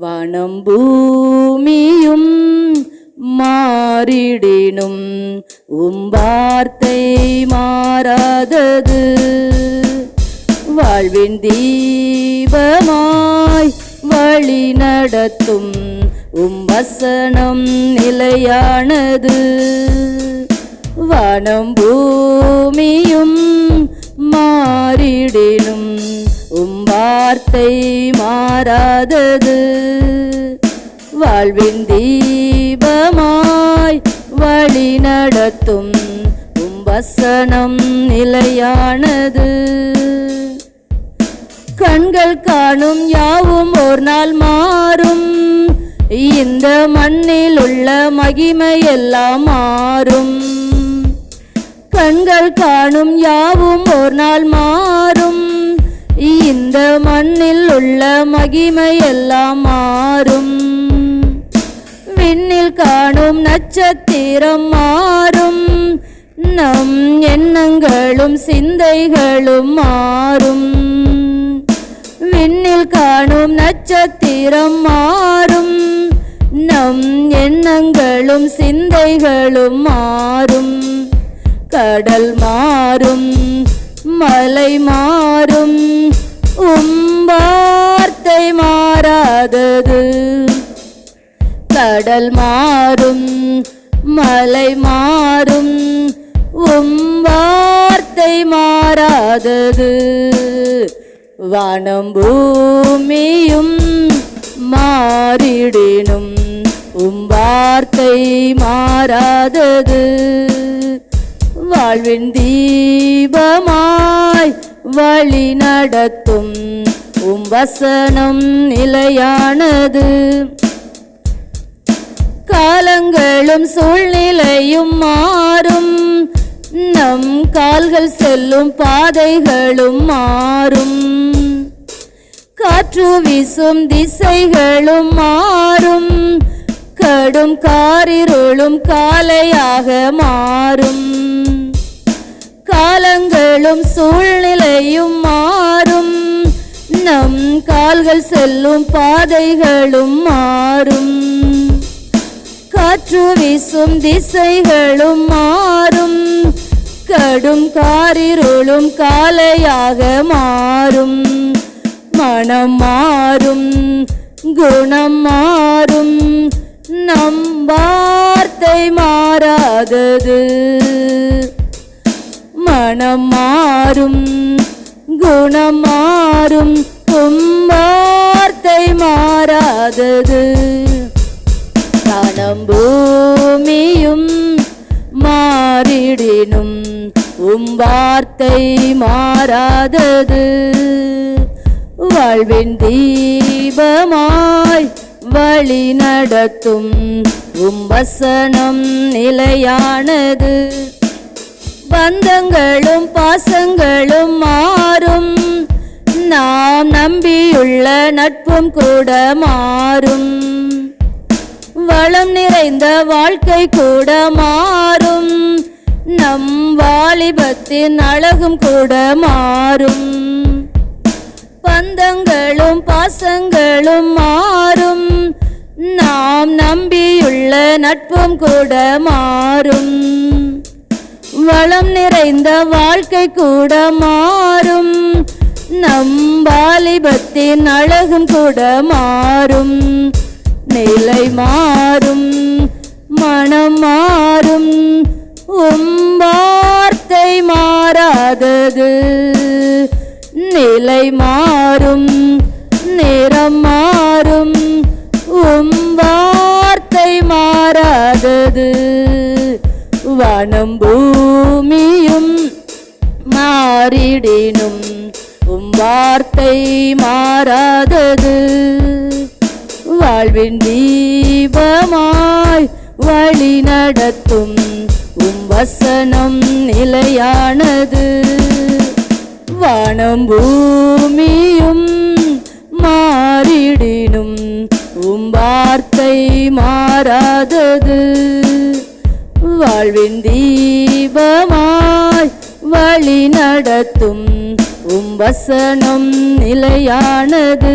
வனம் பூமியும் மாறிடினும் உம் வார்த்தை மாறாதது. வாழ்வின் தீபமாய் வழி நடத்தும் உம் வசனம் நிலையானது. வனம் பூமியும் மாறிடினும் உம் வார்த்தை மாறாதது. வாழ்வின் தீபமாய் வழி நடத்தும் வசனம் நிலையானது. கண்கள் காணும் யாவும் ஒரு நாள் மாறும். இந்த மண்ணில் உள்ள மகிமை எல்லாம் மாறும். கண்கள் காணும் யாவும் ஒரு நாள் மாறும். இந்த மண்ணில் உள்ள மகிமை எல்லாம் மாறும். விண்ணில் காணும் நட்சத்திரம் மாறும். நம் எண்ணங்களும் சிந்தைகளும் மாறும். விண்ணில் காணும் நட்சத்திரம் மாறும். நம் எண்ணங்களும் சிந்தைகளும் மாறும். கடல் மாறும் மலை மாறும். உம் வார்த்தை மாறாதது. கடல் மாறும் மலை மாறும் உம் வார்த்தை மாறாதது. வானம் பூமியும் மாறிடினும் உம் வார்த்தை மாறாதது. வாழ்வின் தீபமாய் வழி நடத்தும். உம் வசனம் நிலையானது. காலங்களும் சூழ்நிலையும் மாறும். நம் கால்கள் செல்லும் பாதைகளும் மாறும். காற்று வீசும் திசைகளும் மாறும். கடும் காரிருளும் காலையாக மாறும். காலங்களும் சூழ்நிலையும் மாறும். நம் கால்கள் செல்லும் பாதைகளும் மாறும். காற்று வீசும் திசைகளும் மாறும். கடும் காரிருளும் காலையாக மாறும். மனம் மாறும் குணம் மாறும். நம் வார்த்தை மாறாதது. மனம் மாறும் குணம் மாறும் உம் வார்த்தை மாறாதது. காலம் பூமியும் மாறிடினும் உம் வார்த்தை மாறாதது. வாழ்வின் தீபமாய் வழி நடத்தும் உம் வசனம் நிலையானது. பந்தங்களும் பாசங்களும் மாறும். நாம் நம்பியுள்ள நட்பும் கூட மாறும். வளம் நிறைந்த வாழ்க்கை கூட மாறும். நம் வாலிபத்தின் அழகும் கூட மாறும். பந்தங்களும் பாசங்களும் மாறும். நாம் நம்பியுள்ள நட்பும் கூட மாறும். வளம் நிறைந்த வாழ்க்கை கூட மாறும். நம் வாலிபத்தின் அழகும் கூட மாறும். நிலை மாறும் மனம் மாறும். உம் வார்த்தை மாறாதது. நிலை மாறும் நிறம் மாறும். உம் வார்த்தை மாறாதது. வானம் பூமியும் மாறிடினும் உம் வார்த்தை மாறாதது. வாழ்வின் தீபமாய் வழி நடத்தும் உம் வசனம் நிலையானது. வானம் பூமியும் மாறிடினும் உம் வார்த்தை மாறாதது. வாழ்வின் தீபமாய் வழி நடத்தும் உம் வசனம் நிலையானது.